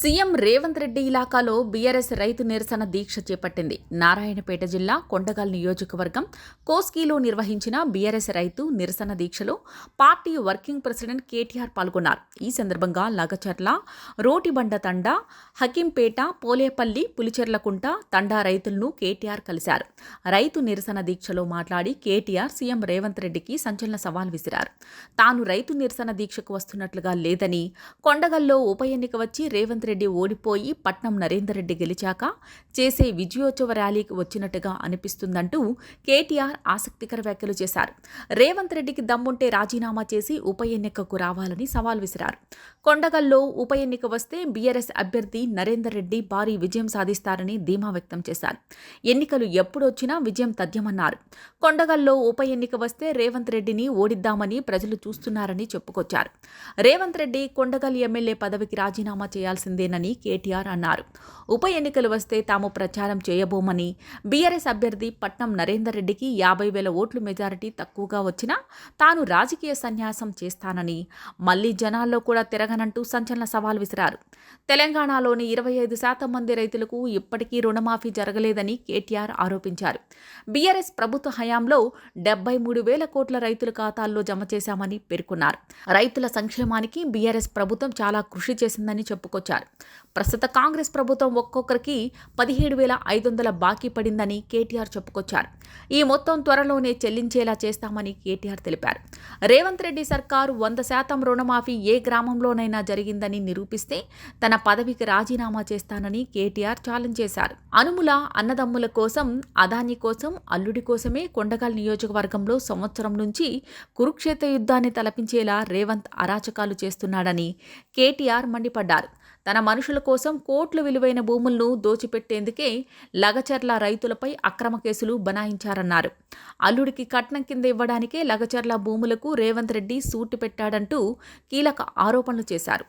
CM Revanth Reddy ఇలాకాలో BRS రైతు నిరసన దీక్ష చేపట్టింది. నారాయణపేట జిల్లా కొండగల్ నియోజకవర్గం కోస్కీలో నిర్వహించిన బీఆర్ఎస్ రైతు నిరసన దీక్షలో పార్టీ వర్కింగ్ ప్రెసిడెంట్ కేటీఆర్ పాల్గొన్నారు. ఈ సందర్భంగా లగచర్ల రోటిబండ తండా హకీంపేట పోలేపల్లి పులిచెర్లకుంట తండా రైతులను కేటీఆర్ కలిశారు. రైతు నిరసన దీక్షలో మాట్లాడి కేటీఆర్ సీఎం రేవంత్ రెడ్డికి సంచలన సవాల్ విసిరారు. తాను రైతు నిరసన దీక్షకు వస్తున్నట్లుగా లేదని కొండగల్లో ఉప ఎన్నిక వచ్చి రేవంత్ రెడ్డి ఓడిపోయి పట్నం నరేందర్ రెడ్డి గెలిచాక చేసే విజయోత్సవ ర్యాలీకి వచ్చినట్టుగా అనిపిస్తుందంటూ కేటీఆర్ ఆసక్తికర వ్యాఖ్యలు చేశారు. రేవంత్ రెడ్డికి దమ్ముంటే రాజీనామా చేసి ఉప ఎన్నికకు రావాలని సవాల్ విసిరారు. కొండగల్లో ఉప ఎన్నిక వస్తే బీఆర్ఎస్ అభ్యర్థి నరేందర్ రెడ్డి భారీ విజయం సాధిస్తారని ధీమా వ్యక్తం చేశారు. ఎన్నికలు ఎప్పుడొచ్చినా విజయం తథ్యమన్నారు. కొండగల్లో ఉప ఎన్నిక వస్తే రేవంత్ రెడ్డిని ఓడిద్దామని ప్రజలు చూస్తున్నారని చెప్పుకొచ్చారు. రేవంత్ రెడ్డి కొండగల్ ఎమ్మెల్యే పదవికి రాజీనామా చేయాల్సింది చేయాల్సిందేనని కేటీఆర్ అన్నారు. ఉప ఎన్నికలు వస్తే తాము ప్రచారం చేయబోమని బీఆర్ఎస్ అభ్యర్థి పట్నం నరేందర్ రెడ్డికి యాభై వేల ఓట్లు మెజారిటీ తక్కువగా వచ్చినా తాను రాజకీయ సన్యాసం చేస్తానని మళ్ళీ జనాల్లో కూడా తిరగనంటూ సంచలన సవాల్ విసిరారు. తెలంగాణలోని ఇరవై ఐదు శాతం మంది రైతులకు ఇప్పటికీ రుణమాఫీ జరగలేదని కేటీఆర్ ఆరోపించారు. బీఆర్ఎస్ ప్రభుత్వ హయాంలో డెబ్బై మూడు వేల కోట్ల రైతుల ఖాతాల్లో జమ చేశామని పేర్కొన్నారు. రైతుల సంక్షేమానికి బీఆర్ఎస్ ప్రభుత్వం చాలా కృషి చేసిందని చెప్పుకొచ్చారు. ప్రస్తుత కాంగ్రెస్ ప్రభుత్వం ఒక్కొక్కరికి పదిహేడు వేల ఐదు వందల బాకీ పడిందని కేటీఆర్ చెప్పుకొచ్చారు. ఈ మొత్తం త్వరలోనే చెల్లించేలా చేస్తామని కేటీఆర్ తెలిపారు. రేవంత్ రెడ్డి సర్కారు వంద శాతం రుణమాఫీ ఏ గ్రామంలోనైనా జరిగిందని నిరూపిస్తే తన పదవికి రాజీనామా చేస్తానని కేటీఆర్ ఛాలెంజ్ చేశారు. అనుముల అన్నదమ్ముల కోసం అదాని కోసం అల్లుడి కోసమే కొండగల్ నియోజకవర్గంలో సంవత్సరం నుంచి కురుక్షేత్ర యుద్ధాన్ని తలపించేలా రేవంత్ అరాచకాలు చేస్తున్నాడని కేటీఆర్ మండిపడ్డారు. తన మనుషుల కోసం కోట్ల విలువైన భూములను దోచిపెట్టేందుకే లగచర్ల రైతులపై అక్రమ కేసులు బనాయించారన్నారు. అల్లుడికి కట్నం కింద ఇవ్వడానికే లగచర్ల భూములకు రేవంత్ రెడ్డి సూటు పెట్టాడంటూ కీలక ఆరోపణలు చేశారు.